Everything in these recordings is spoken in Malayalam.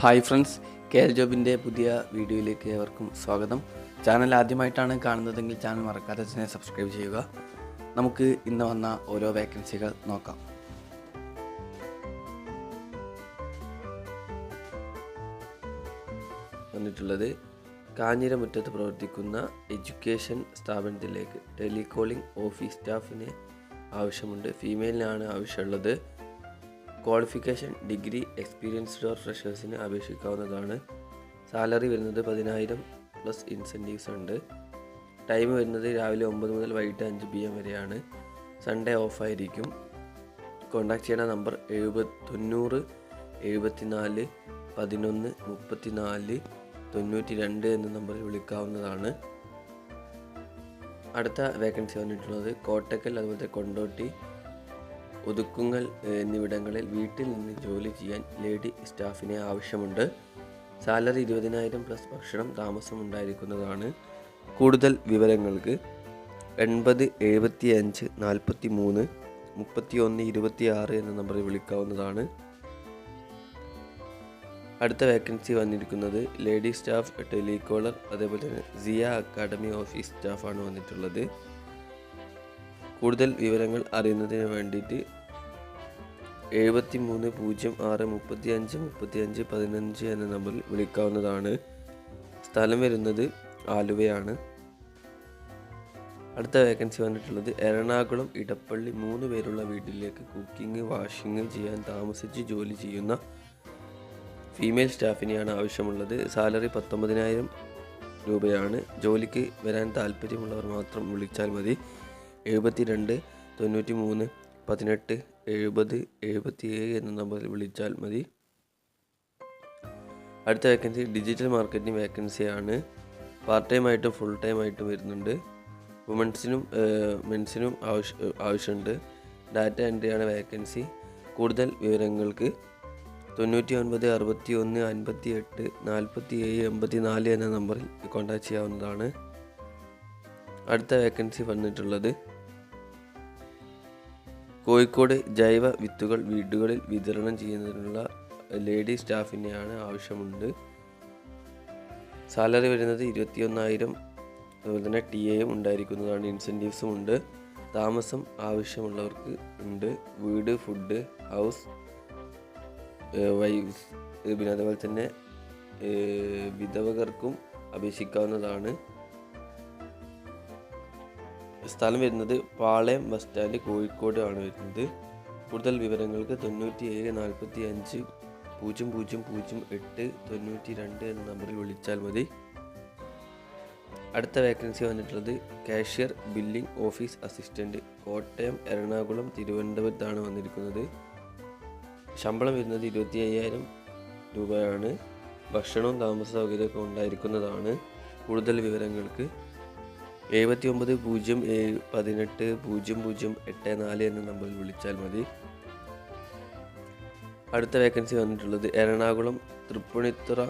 ഹായ് ഫ്രണ്ട്സ് കെ എൽ ജോബിന്റെ പുതിയ വീഡിയോയിലേക്ക് ഏവർക്കും സ്വാഗതം. ചാനൽ ആദ്യമായിട്ടാണ് കാണുന്നതെങ്കിൽ ചാനൽ മറക്കാതെ തന്നെ സബ്സ്ക്രൈബ് ചെയ്യുക. നമുക്ക് ഇന്ന് വന്ന ഓരോ വേക്കൻസികൾ നോക്കാം. വന്നിട്ടുള്ളത് കാഞ്ഞിരമുറ്റത്ത് പ്രവർത്തിക്കുന്ന എഡ്യൂക്കേഷൻ സ്ഥാപനത്തിലേക്ക് ടെലികോളിംഗ് ഓഫീസ് സ്റ്റാഫിന് ആവശ്യമുണ്ട്. ഫീമെയിലിനാണ് ആവശ്യമുള്ളത്. ക്വാളിഫിക്കേഷൻ ഡിഗ്രി എക്സ്പീരിയൻസ്ഡ് ഓർ ഫ്രഷേഴ്സിന് അപേക്ഷിക്കാവുന്നതാണ്. സാലറി വരുന്നത് പതിനായിരം പ്ലസ് ഇൻസെന്റീവ്സ് ഉണ്ട്. ടൈം വരുന്നത് രാവിലെ ഒമ്പത് മുതൽ വൈകിട്ട് അഞ്ച് പി എം വരെയാണ്. സൺഡേ ഓഫായിരിക്കും കോൺടാക്ട് ചെയ്യേണ്ട നമ്പർ എഴുപത് തൊണ്ണൂറ് എഴുപത്തിനാല് പതിനൊന്ന് മുപ്പത്തിനാല് തൊണ്ണൂറ്റി രണ്ട് എന്ന നമ്പറിൽ വിളിക്കാവുന്നതാണ്. അടുത്ത വേക്കൻസി വന്നിട്ടുള്ളത് കോട്ടക്കൽ അതുപോലെ കൊണ്ടോട്ടി ഒതുക്കുങ്ങൽ എന്നിവിടങ്ങളിൽ വീട്ടിൽ നിന്ന് ജോലി ചെയ്യാൻ ലേഡി സ്റ്റാഫിനെ ആവശ്യമുണ്ട്. സാലറി ഇരുപതിനായിരം പ്ലസ് ഭക്ഷണം താമസം ഉണ്ടായിരിക്കുന്നതാണ് കൂടുതൽ വിവരങ്ങൾക്ക് എൺപത് എഴുപത്തി അഞ്ച് നാൽപ്പത്തി മൂന്ന് മുപ്പത്തി ഒന്ന് ഇരുപത്തി ആറ് എന്ന നമ്പറിൽ വിളിക്കാവുന്നതാണ്. അടുത്ത വേക്കൻസി വന്നിരിക്കുന്നത് ലേഡി സ്റ്റാഫ് ടെലികോളർ അതേപോലെ തന്നെ സിയ അക്കാഡമി ഓഫീസ് സ്റ്റാഫാണ് വന്നിട്ടുള്ളത്. കൂടുതൽ വിവരങ്ങൾ അറിയുന്നതിന് വേണ്ടിയിട്ട് എഴുപത്തി മൂന്ന് പൂജ്യം ആറ് മുപ്പത്തി അഞ്ച് മുപ്പത്തി അഞ്ച് പതിനഞ്ച് എന്ന നമ്പറിൽ വിളിക്കാവുന്നതാണ്. സ്ഥലം വരുന്നത് ആലുവയാണ്. അടുത്ത വേക്കൻസി വന്നിട്ടുള്ളത് എറണാകുളം ഇടപ്പള്ളി മൂന്ന് പേരുള്ള വീട്ടിലേക്ക് കുക്കിംഗ് വാഷിംഗ് ചെയ്യാൻ താമസിച്ച് ജോലി ചെയ്യുന്ന ഫീമെയിൽ സ്റ്റാഫിനെയാണ് ആവശ്യമുള്ളത്. സാലറി പത്തൊമ്പതിനായിരം രൂപയാണ്. ജോലിക്ക് വരാൻ താല്പര്യമുള്ളവർ മാത്രം വിളിച്ചാൽ മതി. എഴുപത്തി രണ്ട് തൊണ്ണൂറ്റി മൂന്ന് പതിനെട്ട് എഴുപത് എഴുപത്തി ഏഴ് എന്ന നമ്പറിൽ വിളിച്ചാൽ മതി. അടുത്ത വേക്കൻസി ഡിജിറ്റൽ മാർക്കറ്റിംഗ് വേക്കൻസിയാണ് പാർട്ട് ടൈം ആയിട്ടും ഫുൾ ടൈം ആയിട്ടും വരുന്നുണ്ട്. വുമൻസിനും മെൻസിനും ആവശ്യ ആവശ്യമുണ്ട്. ഡാറ്റ ആണ് വേക്കൻസി കൂടുതൽ വിവരങ്ങൾക്ക് തൊണ്ണൂറ്റി ഒൻപത് അറുപത്തി ഒന്ന് അൻപത്തി എട്ട് നാൽപ്പത്തി ഏഴ് എൺപത്തി നാല് എന്ന നമ്പറിൽ കോൺടാക്ട് ചെയ്യാവുന്നതാണ്. അടുത്ത വേക്കൻസി വന്നിട്ടുള്ളത് കോഴിക്കോട് ജൈവ വിത്തുകൾ വീടുകളിൽ വിതരണം ചെയ്യുന്നതിനുള്ള ലേഡി സ്റ്റാഫിനെയാണ് ആവശ്യമുണ്ട്. സാലറി വരുന്നത് ഇരുപത്തിയൊന്നായിരം. അതുപോലെ തന്നെ ടി എയും ഉണ്ടായിരിക്കുന്നതാണ് ഇൻസെന്റീവ്സും ഉണ്ട്. താമസം ആവശ്യമുള്ളവർക്ക് ഉണ്ട്. വീട് ഫുഡ് ഹൗസ് വൈഫ് പിന്നെ അതുപോലെ തന്നെ വിധവകർക്കും അപേക്ഷിക്കാവുന്നതാണ്. സ്ഥലം വരുന്നത് പാളയം ബസ് സ്റ്റാൻഡ് കോഴിക്കോട് ആണ് വരുന്നത്. കൂടുതൽ വിവരങ്ങൾക്ക് തൊണ്ണൂറ്റി ഏഴ് നാൽപ്പത്തി അഞ്ച് പൂജ്യം പൂജ്യം പൂജ്യം എട്ട് തൊണ്ണൂറ്റി രണ്ട് എന്ന നമ്പറിൽ വിളിച്ചാൽ മതി. അടുത്ത വേക്കൻസി വന്നിട്ടുള്ളത് cashier billing office assistant Kottayam Ernakulam തിരുവനന്തപുരത്താണ് വന്നിരിക്കുന്നത്. ശമ്പളം വരുന്നത് ഇരുപത്തി അയ്യായിരം രൂപയാണ്. ഭക്ഷണവും താമസ സൗകര്യമൊക്കെ ഉണ്ടായിരിക്കുന്നതാണ്. കൂടുതൽ വിവരങ്ങൾക്ക് എഴുപത്തി ഒമ്പത് പൂജ്യം ഏഴ് പതിനെട്ട് പൂജ്യം പൂജ്യം എട്ട് നാല് എന്ന നമ്പറിൽ വിളിച്ചാൽ മതി. അടുത്ത വേക്കൻസി വന്നിട്ടുള്ളത് എറണാകുളം തൃപ്പുണിത്തുറ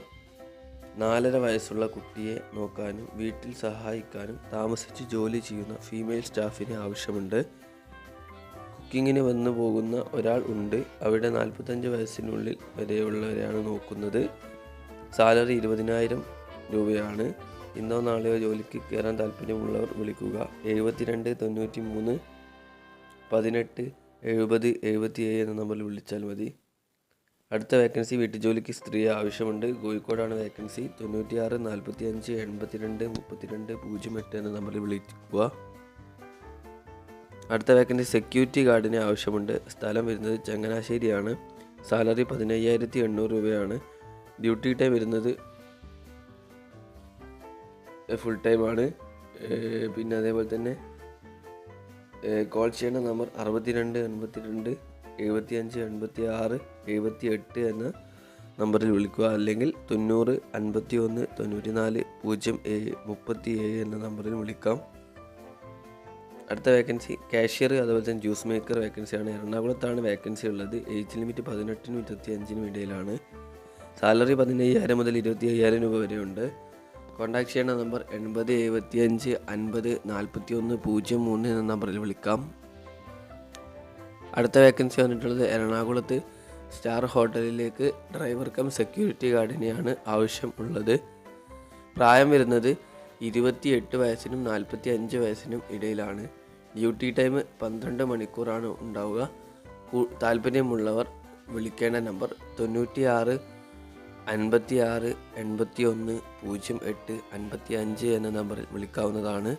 നാലര വയസ്സുള്ള കുട്ടിയെ നോക്കാനും വീട്ടിൽ സഹായിക്കാനും താമസിച്ച് ജോലി ചെയ്യുന്ന ഫീമെയിൽ സ്റ്റാഫിന് ആവശ്യമുണ്ട്. കുക്കിങ്ങിന് വന്നു പോകുന്ന ഒരാൾ ഉണ്ട്. അവിടെ നാൽപ്പത്തഞ്ച് വയസ്സിനുള്ളിൽ വരെയുള്ളവരെയാണ് നോക്കുന്നത്. സാലറി ഇരുപതിനായിരം രൂപയാണ്. ഇന്നോ നാളെയോ ജോലിക്ക് കയറാൻ താല്പര്യമുള്ളവർ വിളിക്കുക. എഴുപത്തിരണ്ട് തൊണ്ണൂറ്റി മൂന്ന് പതിനെട്ട് എഴുപത് എഴുപത്തി ഏഴ് എന്ന നമ്പറിൽ വിളിച്ചാൽ മതി. അടുത്ത വേക്കൻസി വീട്ടുജോലിക്ക് സ്ത്രീ ആവശ്യമുണ്ട്. കോഴിക്കോടാണ് വേക്കൻസി. തൊണ്ണൂറ്റിയാറ് നാൽപ്പത്തി അഞ്ച് എൺപത്തിരണ്ട് മുപ്പത്തിരണ്ട് പൂജ്യം എട്ട് എന്ന നമ്പറിൽ വിളിക്കുക. അടുത്ത വേക്കൻസി സെക്യൂരിറ്റി ഗാർഡിന് ആവശ്യമുണ്ട്. സ്ഥലം വരുന്നത് ചങ്ങനാശ്ശേരിയാണ്. സാലറി പതിനയ്യായിരത്തി എണ്ണൂറ് രൂപയാണ്. ഡ്യൂട്ടി ടൈം വരുന്നത് ഫുൾ ടൈം ആണ്. പിന്നെ അതേപോലെ തന്നെ കോൾ ചെയ്യേണ്ട നമ്പർ അറുപത്തി രണ്ട് എൺപത്തി രണ്ട് എഴുപത്തി അഞ്ച് എൺപത്തി ആറ് എഴുപത്തി എട്ട് എന്ന നമ്പറിൽ വിളിക്കുക. അല്ലെങ്കിൽ തൊണ്ണൂറ് അൻപത്തി ഒന്ന് തൊണ്ണൂറ്റി നാല് പൂജ്യം ഏഴ് മുപ്പത്തി ഏഴ് എന്ന നമ്പറിൽ വിളിക്കാം. അടുത്ത വേക്കൻസി കാഷ്യർ അതുപോലെ തന്നെ ജ്യൂസ് മേക്കർ വേക്കൻസിയാണ് എറണാകുളത്താണ് വേക്കൻസി ഉള്ളത്. ഏജ് ലിമിറ്റ് പതിനെട്ടിനും ഇരുപത്തി അഞ്ചിനും ഇടയിലാണ്. സാലറി പതിനയ്യായിരം മുതൽ ഇരുപത്തി അയ്യായിരം രൂപ വരെയുണ്ട്. കോൺടാക്ട് ചെയ്യേണ്ട നമ്പർ എൺപത് എഴുപത്തി അഞ്ച് അൻപത് നാൽപ്പത്തി ഒന്ന് പൂജ്യം മൂന്ന് എന്ന നമ്പറിൽ വിളിക്കാം. അടുത്ത വേക്കൻസി വന്നിട്ടുള്ളത് എറണാകുളത്ത്. സ്റ്റാർ ഹോട്ടലിലേക്ക് ഡ്രൈവർ കം സെക്യൂരിറ്റി ഗാർഡിനെയാണ് ആവശ്യം ഉള്ളത്. പ്രായം വരുന്നത് ഇരുപത്തിയെട്ട് വയസ്സിനും നാൽപ്പത്തി അഞ്ച് വയസ്സിനും ഇടയിലാണ്. ഡ്യൂട്ടി ടൈം പന്ത്രണ്ട് മണിക്കൂറാണ് ഉണ്ടാവുക. താല്പര്യമുള്ളവർ വിളിക്കേണ്ട നമ്പർ തൊണ്ണൂറ്റി അൻപത്തി ആറ് എൺപത്തി ഒന്ന് പൂജ്യം എട്ട് അൻപത്തി അഞ്ച് എന്ന നമ്പറിൽ വിളിക്കാവുന്നതാണ്.